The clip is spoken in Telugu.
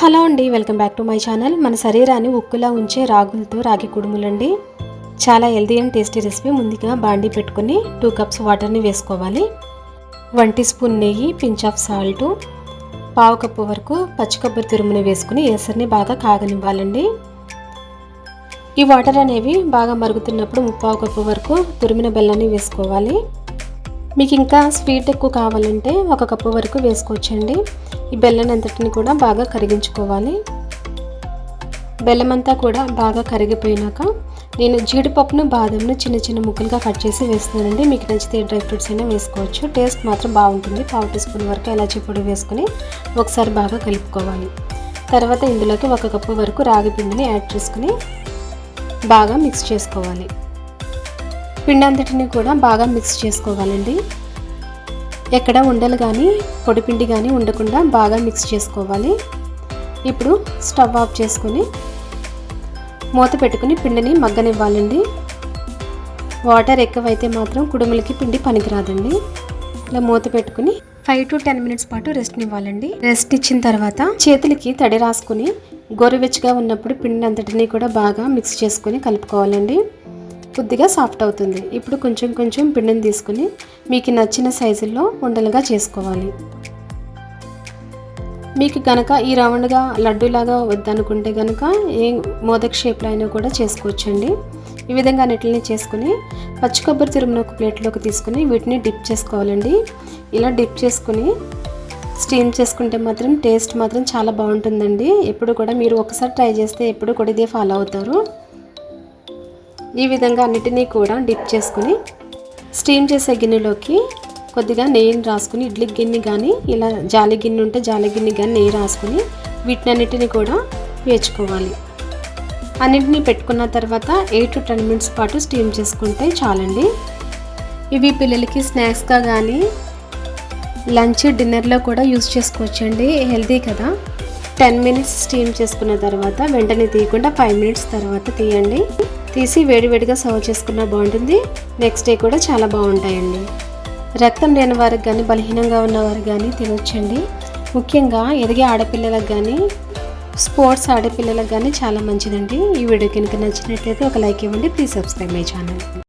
హలో అండి welcome back to my channel. మన శరీరాన్ని ఉక్కులా ఉంచే రాగులతో రాగి కుడుములండి. చాలా హెల్దీ అండ్ టేస్టీ రెసిపీ. ముందుగా బాండీ పెట్టుకొని టూ కప్స్ వాటర్ని వేసుకోవాలి. వన్ టీ స్పూన్ నెయ్యి పించ్ ఆఫ్ సాల్ట్ పావు కప్పు వరకు పచ్చి కొబ్బరి తురుముని వేసుకుని ఏసరిని బాగా కాగనివ్వాలండి. ఈ వాటర్ అనేవి బాగా మరుగుతున్నప్పుడు ముప్పావు కప్పు వరకు తురిమిన బెల్లాన్ని వేసుకోవాలి. మీకు ఇంకా స్వీట్ ఎక్కువ కావాలంటే ఒక కప్పు వరకు వేసుకోవచ్చండి. ఈ బెల్లం అంతటిని కూడా బాగా కరిగించుకోవాలి. బెల్లం అంతా కూడా బాగా కరిగిపోయినాక నేను జీడిపప్పును బాదంను చిన్న చిన్న ముక్కలుగా కట్ చేసి వేస్తున్నానండి. మీకు నచ్చితే డ్రై ఫ్రూట్స్ అయినా వేసుకోవచ్చు. టేస్ట్ మాత్రం బాగుంటుంది. పావు టీ స్పూన్ వరకు ఎలాచి పొడి వేసుకుని ఒకసారి బాగా కలుపుకోవాలి. తర్వాత ఇందులోకి ఒక కప్పు వరకు రాగి పిండిని యాడ్ చేసుకుని బాగా మిక్స్ చేసుకోవాలి. పిండి అంతటిని కూడా బాగా మిక్స్ చేసుకోవాలండి. ఎక్కడ ఉండలు కానీ పొడిపిండి కానీ ఉండకుండా బాగా మిక్స్ చేసుకోవాలి. ఇప్పుడు స్టవ్ ఆఫ్ చేసుకొని మూత పెట్టుకుని పిండిని మగ్గనివ్వాలండి. వాటర్ ఎక్కువైతే మాత్రం కుడుములకి పిండి పనికిరాదండి. ఇలా మూత పెట్టుకుని ఫైవ్ టు టెన్ మినిట్స్ పాటు రెస్ట్ని ఇవ్వాలండి. రెస్ట్ ఇచ్చిన తర్వాత చేతులకి తడి రాసుకుని గోరువెచ్చగా ఉన్నప్పుడు పిండి అంతటిని కూడా బాగా మిక్స్ చేసుకొని కలుపుకోవాలండి. కొద్దిగా సాఫ్ట్ అవుతుంది. ఇప్పుడు కొంచెం కొంచెం పిండిని తీసుకుని మీకు నచ్చిన సైజుల్లో ఉండలుగా చేసుకోవాలి. మీకు కనుక ఈ రౌండ్గా లడ్డూలాగా వద్దనుకుంటే కనుక ఏ మోదక్ షేప్లో అయినా కూడా చేసుకోవచ్చండి. ఈ విధంగా అన్నిటిని చేసుకుని పచ్చి కొబ్బరి తురుమును ఒక ప్లేట్లోకి తీసుకుని వీటిని డిప్ చేసుకోవాలండి. ఇలా డిప్ చేసుకుని స్టీమ్ చేసుకుంటే మాత్రం టేస్ట్ మాత్రం చాలా బాగుంటుందండి. ఎప్పుడు కూడా మీరు ఒకసారి ట్రై చేస్తే ఎప్పుడు కూడా ఇదే ఫాలో అవుతారు. ఈ విధంగా అన్నిటినీ కూడా డిప్ చేసుకుని స్టీమ్ చేసే గిన్నెలోకి కొద్దిగా నెయ్యిని రాసుకుని ఇడ్లీ గిన్నె కానీ ఇలా జాలి గిన్నె ఉంటే జాలి గిన్నె కానీ నెయ్యి రాసుకుని వీటినన్నిటిని కూడా వేచుకోవాలి అన్నింటినీ పెట్టుకున్న తర్వాత ఎయిట్ టు టెన్ మినిట్స్ పాటు స్టీమ్ చేసుకుంటే చాలండి. ఇవి పిల్లలకి స్నాక్స్గా కానీ లంచ్ డిన్నర్లో కూడా యూస్ చేసుకోవచ్చండి. హెల్తీ కదా. టెన్ మినిట్స్ స్టీమ్ చేసుకున్న తర్వాత వెంటనే తీయకుండా ఫైవ్ మినిట్స్ తర్వాత తీయండి. తీసి వేడివేడిగా సర్వ్ చేసుకున్న బాగుంటుంది. నెక్స్ట్ డే కూడా చాలా బాగుంటాయండి. రక్తం లేని వారికి కానీ బలహీనంగా ఉన్నవారు కానీ తినొచ్చండి. ముఖ్యంగా ఎదిగే ఆడపిల్లలకు కానీ స్పోర్ట్స్ ఆడపిల్లలకు కానీ చాలా మంచిదండి. ఈ వీడియో కనుక నచ్చినట్లయితే ఒక లైక్ ఇవ్వండి. Please subscribe my channel